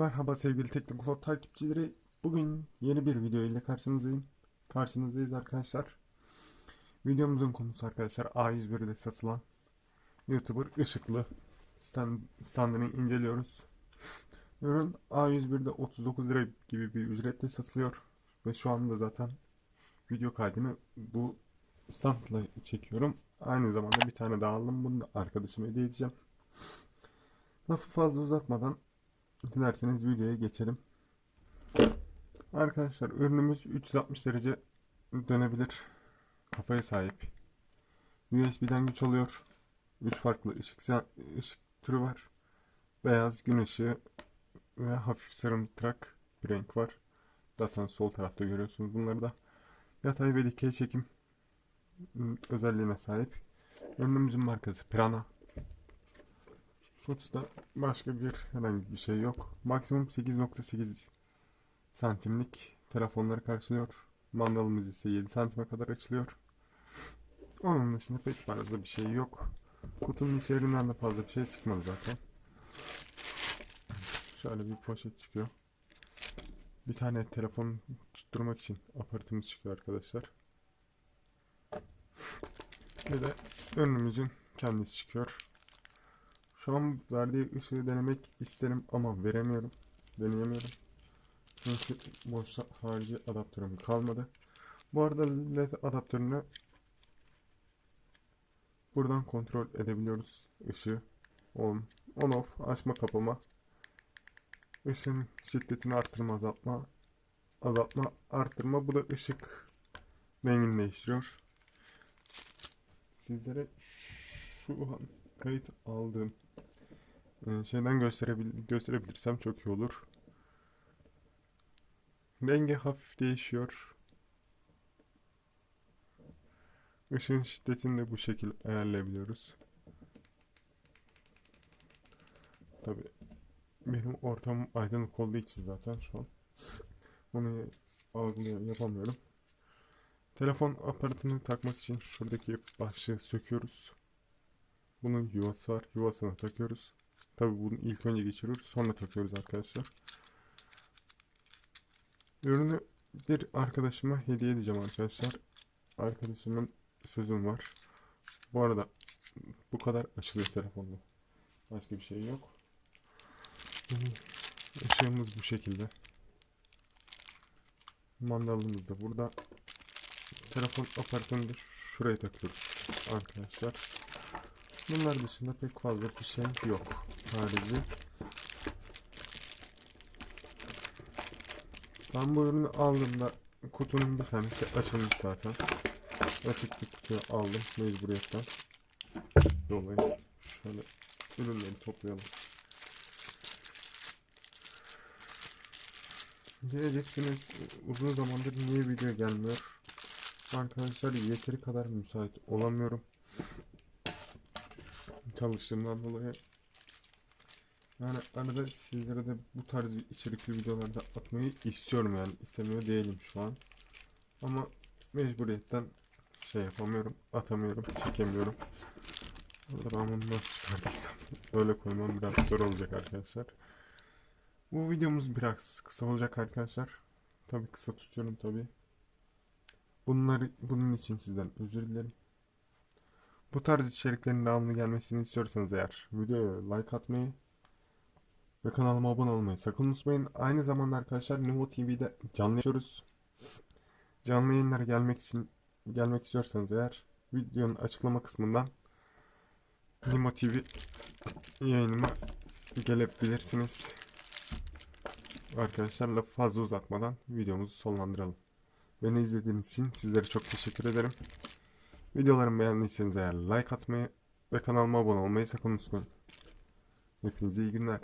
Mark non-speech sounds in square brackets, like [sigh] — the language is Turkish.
Merhaba sevgili Teknoklot takipçileri. Bugün yeni bir video ile karşınızdayım. Karşınızdayız arkadaşlar. Videomuzun konusu arkadaşlar A101'de satılan YouTuber ışıklı stand, standını inceliyoruz. Ürün A101'de 39 lira gibi bir ücretle satılıyor. Ve şu anda zaten video kaydını bu standla çekiyorum. Aynı zamanda bir tane daha aldım. Bunu da arkadaşıma hediye edeceğim. Lafı fazla uzatmadan Dilerseniz videoya geçelim. Arkadaşlar ürünümüz 360 derece dönebilir kafaya sahip. USB'den güç alıyor. 3 farklı ışık, ışık türü var. Beyaz, gün ışığı ve hafif sarımtırak bir renk var. Zaten sol tarafta görüyorsunuz bunları da. Yatay ve dikey çekim özelliğine sahip. Ürünümüzün markası Prana. Kutuda başka bir herhangi bir şey yok. Maksimum 8.8 santimlik telefonları karşılıyor. Mandalımız ise 7 santime kadar açılıyor. Onun dışında pek fazla bir şey yok. Kutunun içerisinden de fazla bir şey çıkmadı zaten. Şöyle bir poşet çıkıyor. Bir tane telefon tutturmak için aparatımız çıkıyor arkadaşlar. Bir de ürünümüzün kendisi çıkıyor. Şu an verdiği ışığı denemek isterim ama veremiyorum. Deneyemiyorum. Çünkü boş harici adaptörüm kalmadı. Bu arada led adaptörünü buradan kontrol edebiliyoruz. Işığı on, on off açma kapama. Işığın şiddetini arttırma azaltma. Azaltma arttırma. Bu da ışık rengini değiştiriyor. Sizlere şu an kayıt aldığım ee, şeyden gösterebil gösterebilirsem çok iyi olur. Rengi hafif değişiyor. Işığın şiddetini de bu şekilde ayarlayabiliyoruz. Tabi benim ortamım aydınlık olduğu için zaten şu an onu algılıyor yapamıyorum. Telefon aparatını takmak için şuradaki başlığı söküyoruz. Bunun yuvası var. Yuvasını takıyoruz. Tabi bunu ilk önce geçiriyoruz. Sonra takıyoruz arkadaşlar. Ürünü bir arkadaşıma hediye edeceğim arkadaşlar. Arkadaşımın sözüm var. Bu arada bu kadar açılıyor telefonda. Başka bir şey yok. Işığımız bu şekilde. Mandalımız da burada. Telefon aparatını da şuraya takıyoruz arkadaşlar. Bunlar dışında pek fazla bir şey yok harici. Ben bu ürünü aldığımda kutunun bir tanesi açılmış zaten. Açık bir kutuyu aldım mecburiyetten. Dolayı şöyle ürünleri toplayalım. Diyeceksiniz uzun zamandır niye video gelmiyor? Arkadaşlar yeteri kadar müsait olamıyorum. Çalıştığımdan dolayı yani arada sizlere de bu tarz içerikli videolarda atmayı istiyorum yani istemiyor değilim şu an. Ama mecburiyetten şey yapamıyorum, atamıyorum, çekemiyorum. Burada ben bunu nasıl çıkartırsam [laughs] öyle koymam biraz zor olacak arkadaşlar. Bu videomuz biraz kısa olacak arkadaşlar. Tabi kısa tutuyorum tabi. Bunları bunun için sizden özür dilerim. Bu tarz içeriklerin devamlı gelmesini istiyorsanız eğer videoya like atmayı ve kanalıma abone olmayı sakın unutmayın. Aynı zamanda arkadaşlar Nuvo TV'de canlı yapıyoruz. Canlı yayınlara gelmek için gelmek istiyorsanız eğer videonun açıklama kısmından Nimo TV yayınıma gelebilirsiniz. Arkadaşlar lafı fazla uzatmadan videomuzu sonlandıralım. Beni izlediğiniz için sizlere çok teşekkür ederim. Videolarımı beğendiyseniz eğer like atmayı ve kanalıma abone olmayı sakın unutmayın. Hepinize iyi günler.